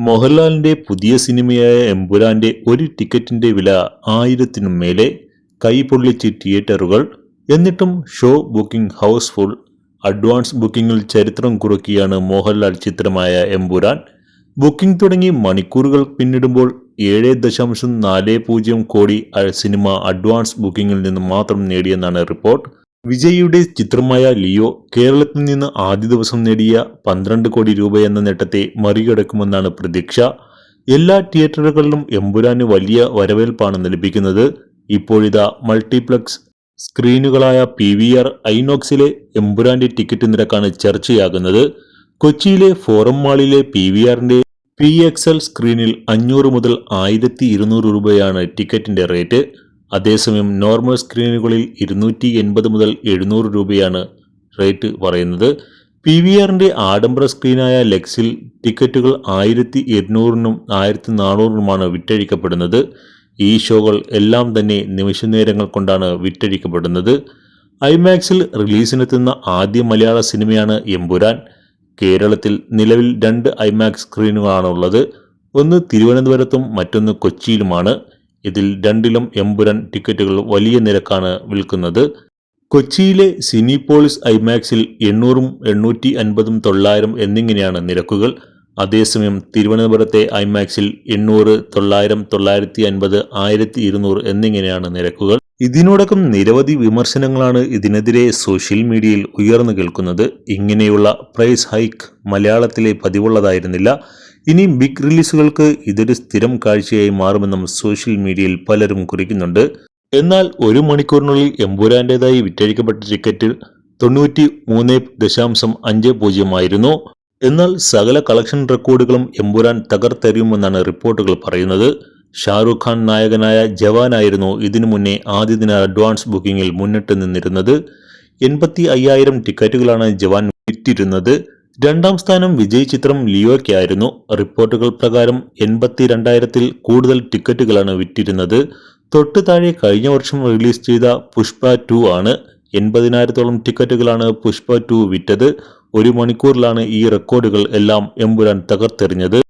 മോഹൻലാലിന്റെ പുതിയ സിനിമയായ എമ്പുരാന്റെ ഒരു ടിക്കറ്റിന്റെ വില ആയിരത്തിനും മേലെ കൈപൊള്ളിച്ച് തിയേറ്ററുകൾ എന്നിട്ടും ഷോ ബുക്കിംഗ് ഹൗസ്ഫുൾ അഡ്വാൻസ് ബുക്കിംഗിൽ ചരിത്രം കുറുക്കിയാണ് മോഹൻലാൽ ചിത്രമായ എമ്പുരാൻ. ബുക്കിംഗ് തുടങ്ങി മണിക്കൂറുകൾ പിന്നിടുമ്പോൾ ഏഴ് ദശാംശം നാല് പൂജ്യം കോടി സിനിമ അഡ്വാൻസ് ബുക്കിംഗിൽ നിന്ന് മാത്രം നേടിയെന്നാണ് റിപ്പോർട്ട്. വിജയിയുടെ ചിത്രമായ ലിയോ കേരളത്തിൽ നിന്ന് ആദ്യ ദിവസം നേടിയ പന്ത്രണ്ട് കോടി രൂപ എന്ന നേട്ടത്തെ മറികടക്കുമെന്നാണ് പ്രതീക്ഷ. എല്ലാ തിയേറ്ററുകളിലും എമ്പുരാന് വലിയ വരവേൽപ്പാണ് ലഭിക്കുന്നത്. ഇപ്പോഴിതാ മൾട്ടിപ്ലക്സ് സ്ക്രീനുകളായ പി വി ആർ ഐനോക്സിലെ എമ്പുരാന്റെ ടിക്കറ്റ് നിരക്കാണ് ചർച്ചയാകുന്നത്. കൊച്ചിയിലെ ഫോറം മാളിലെ പി വി ആറിന്റെ പി എക്സ് എൽ സ്ക്രീനിൽ അഞ്ഞൂറ് മുതൽ ആയിരത്തി ഇരുന്നൂറ് രൂപയാണ് ടിക്കറ്റിന്റെ റേറ്റ്. അതേസമയം നോർമൽ സ്ക്രീനുകളിൽ ഇരുന്നൂറ്റി എൺപത് മുതൽ എഴുന്നൂറ് രൂപയാണ് റേറ്റ് പറയുന്നത്. പി വി ആറിന്റെ ആഡംബര സ്ക്രീനായ ലെക്സിൽ ടിക്കറ്റുകൾ ആയിരത്തി ഇരുന്നൂറിനും ആയിരത്തി നാനൂറിനുമാണ് വിറ്റഴിക്കപ്പെടുന്നത്. ഈ ഷോകൾ എല്ലാം തന്നെ നിമിഷനേരങ്ങൾ കൊണ്ടാണ് വിറ്റഴിക്കപ്പെടുന്നത്. ഐമാക്സിൽ റിലീസിനെത്തുന്ന ആദ്യ മലയാള സിനിമയാണ് എമ്പുരാൻ. കേരളത്തിൽ നിലവിൽ രണ്ട് ഐമാക്സ് സ്ക്രീനുകളാണുള്ളത്. ഒന്ന് തിരുവനന്തപുരത്തും മറ്റൊന്ന് കൊച്ചിയിലുമാണ്. ഇതിൽ രണ്ടിലും എമ്പുരൻ ടിക്കറ്റുകൾ വലിയ നിരക്കാണ് വിൽക്കുന്നത്. കൊച്ചിയിലെ സിനിപോളിസ് ഐമാക്സിൽ എണ്ണൂറും എണ്ണൂറ്റി അൻപതും തൊള്ളായിരം എന്നിങ്ങനെയാണ് നിരക്കുകൾ. അതേസമയം തിരുവനന്തപുരത്തെ ഐമാക്സിൽ എണ്ണൂറ് തൊള്ളായിരം തൊള്ളായിരത്തി അൻപത് ആയിരത്തി ഇരുന്നൂറ് എന്നിങ്ങനെയാണ് നിരക്കുകൾ. ഇതിനോടകം നിരവധി വിമർശനങ്ങളാണ് ഇതിനെതിരെ സോഷ്യൽ മീഡിയയിൽ ഉയർന്നു കേൾക്കുന്നത്. ഇങ്ങനെയുള്ള പ്രൈസ് ഹൈക്ക് മലയാളത്തിലെ പതിവുള്ളതായിരുന്നില്ല. ഇനി ബിഗ് റിലീസുകൾക്ക് ഇതൊരു സ്ഥിരം കാഴ്ചയായി മാറുമെന്നും സോഷ്യൽ മീഡിയയിൽ പലരും കുറിക്കുന്നുണ്ട്. എന്നാൽ ഒരു മണിക്കൂറിനുള്ളിൽ എമ്പുരാന്റേതായി വിറ്റഴിക്കപ്പെട്ട ടിക്കറ്റ് തൊണ്ണൂറ്റി മൂന്ന് ദശാംശം അഞ്ച് പൂജ്യമായിരുന്നു. എന്നാൽ സകല കളക്ഷൻ റെക്കോർഡുകളും എമ്പുരാൻ തകർത്തെറിയുമെന്നാണ് റിപ്പോർട്ടുകൾ പറയുന്നത്. ഷാറുഖ് ഖാൻ നായകനായ ജവാനായിരുന്നു ഇതിനു മുന്നേ ആദ്യ ദിന അഡ്വാൻസ് ബുക്കിംഗിൽ മുന്നിട്ട് നിന്നിരുന്നത്. എൺപത്തി അയ്യായിരം ടിക്കറ്റുകളാണ് ജവാൻ വിറ്റിരുന്നത്. രണ്ടാം സ്ഥാനം വിജയ് ചിത്രം ലിയോയ്ക്കായിരുന്നു. റിപ്പോർട്ടുകൾ പ്രകാരം എൺപത്തി രണ്ടായിരത്തിൽ കൂടുതൽ ടിക്കറ്റുകളാണ് വിറ്റിരുന്നത്. തൊട്ടു താഴെ കഴിഞ്ഞ വർഷം റിലീസ് ചെയ്ത പുഷ്പ ടു ആണ് എൺപതിനായിരത്തോളം ടിക്കറ്റുകളാണ് പുഷ്പ ടു വിറ്റത്. ഒരു മണിക്കൂറിലാണ് ഈ റെക്കോർഡുകൾ എല്ലാം എമ്പുരാൻ തകർത്തെറിഞ്ഞത്.